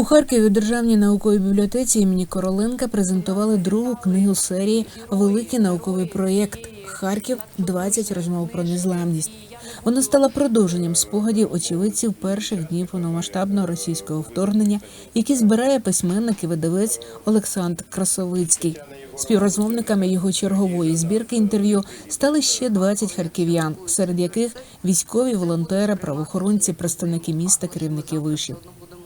У Харкові у Державній науковій бібліотеці імені Короленка презентували другу книгу серії Великий науковий проєкт Харків 20 розмов про незламність. Вона стала продовженням спогадів очевидців перших днів повномасштабного російського вторгнення, які збирає письменник і видавець Олександр Красовицький. Співрозмовниками його чергової збірки інтерв'ю стали ще 20 харків'ян, серед яких військові, волонтери, правоохоронці, представники міста, керівники вишів.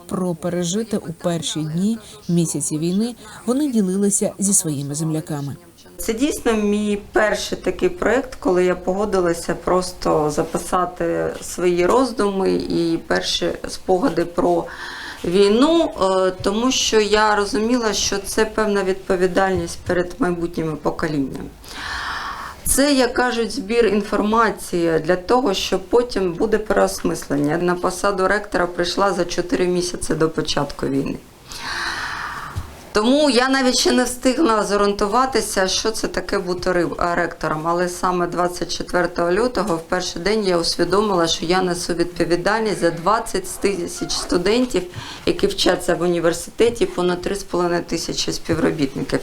Про пережите у перші дні місяці війни вони ділилися зі своїми земляками. Це дійсно мій перший такий проєкт, коли я погодилася просто записати свої роздуми і перші спогади про війну, е, тому що я розуміла, що це певна відповідальність перед майбутніми поколіннями. Це, як кажуть, збір інформації для того, що потім буде переосмислення. На посаду ректора прийшла за 4 місяці до початку війни. Тому я навіть ще не встигла зорієнтуватися, що це таке бути ректором. Але саме 24 лютого, в перший день, я усвідомила, що я несу відповідальність за 20 тисяч студентів, які вчаться в університеті, понад 3,5 тисячі співробітників,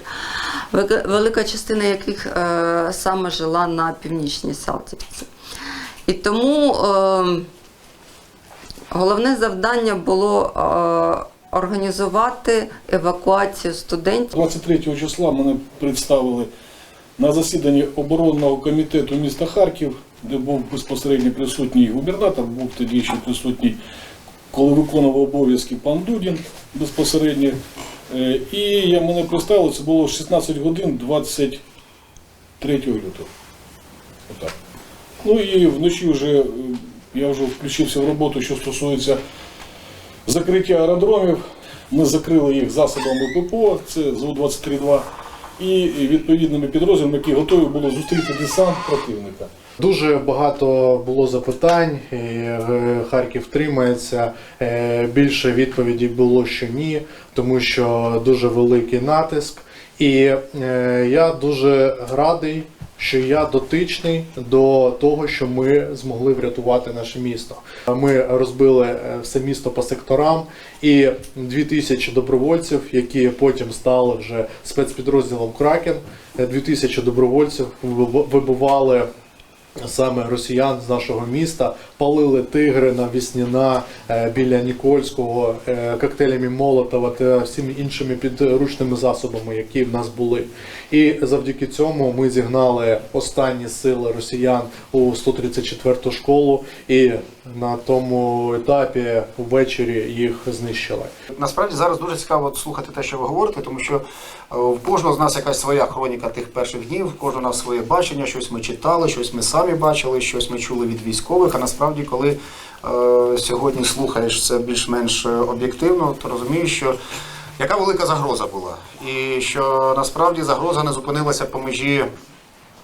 велика частина яких е, саме жила на північній Салтівці. І тому е, головне завдання було. Е, Організувати евакуацію студентів 23 числа мене представили на засіданні оборонного комітету міста Харків, де був безпосередньо присутній губернатор, був тоді ще присутній, коли виконував обов'язки пан Дудін безпосередньо. Е, І я мене представили, це було 16 годин 23 лютого. Отак. Ну і вночі вже е, я вже включився в роботу, що стосується закриття аеродромів. Ми закрили їх засобами ППО, це ЗУ-23-2, і відповідними підрозділами, які готові були зустріти десант противника. Дуже багато було запитань. е, Харків тримається. Е, Більше відповідей було, що ні, тому що дуже великий натиск. І е, я дуже радий, що я дотичний до того, що ми змогли врятувати наше місто. Ми розбили все місто по секторам, і 2000 добровольців, які потім стали вже спецпідрозділом Кракен, е, 2000 добровольців вибу- вибивали саме росіян з нашого міста, палили тигри на Вісніна е, біля Нікольського, е, коктейлями Молотова та всіми іншими підручними засобами, які в нас були. І завдяки цьому ми зігнали останні сили росіян у 134 школу, і на тому етапі ввечері їх знищили. Насправді зараз дуже цікаво слухати те, що ви говорите, тому що е, в кожного з нас якась своя хроніка тих перших днів, кожного нас своє бачення, щось ми читали, щось ми самі бачили, щось ми чули від військових. А насправді, коли е, сьогодні слухаєш це більш-менш е, об'єктивно, то розумієш, що яка велика загроза була, і що насправді загроза не зупинилася по межі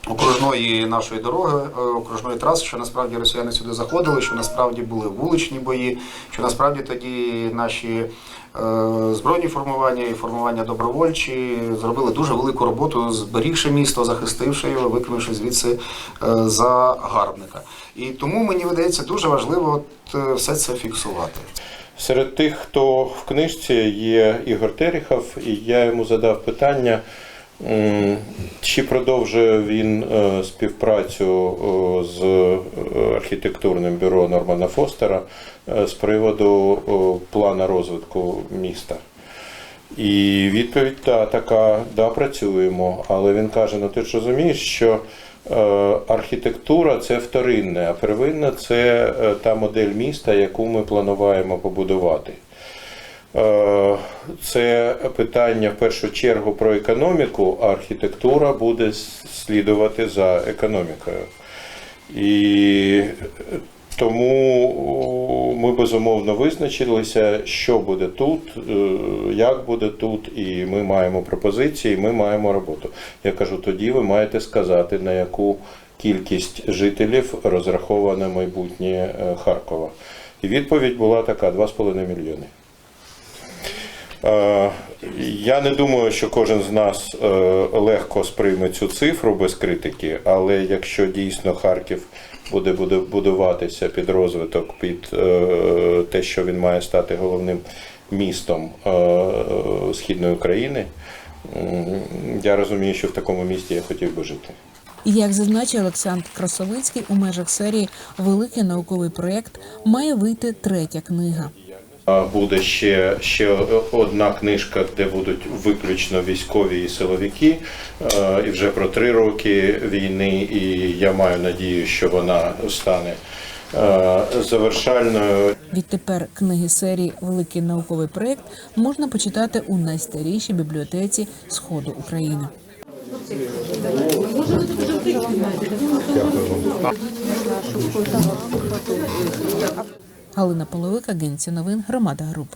окружної нашої дороги, е, окружної траси, що насправді росіяни сюди заходили, що насправді були вуличні бої, що насправді тоді наші е, збройні формування і формування добровольчі зробили дуже велику роботу, зберігши місто, захистивши його, викинувши звідси е, загарбника. І тому мені видається дуже важливо от, все це фіксувати. Серед тих, хто в книжці є Ігор Терехов, і я йому задав питання, чи продовжує він е, співпрацю е, з е, архітектурним бюро Нормана Фостера з приводу плану розвитку міста. І відповідь та, така, да, працюємо. Але він каже: ну ти ж розумієш, що архітектура це вторинне, а первинне це та модель міста, яку ми плануємо побудувати. Е, Це питання в першу чергу про економіку, а архітектура буде слідувати за економікою. І тому ми безумовно визначилися, що буде тут, е, як буде тут, і ми маємо пропозиції, ми маємо роботу. Я кажу, тоді ви маєте сказати, на яку кількість жителів розраховане майбутнє е, Харкова. І відповідь була така: 2,5 мільйони. Е, Я не думаю, що кожен з нас е, легко сприйме цю цифру без критики, але якщо дійсно Харків буде будуватися під розвиток, під е, те, що він має стати головним містом східної України. Я розумію, що в такому місті я хотів би жити. Як зазначив Олександр Красовицький, у межах серії Великий науковий проєкт має вийти третя книга. Буде ще, ще одна книжка, де будуть виключно військові і силовики. І вже про три роки війни, і я маю надію, що вона стане завершальною. Відтепер книги серії Великий науковий проєкт можна почитати у найстарішій бібліотеці Сходу України. Галина Половик, Агенція новин, Громада Груп.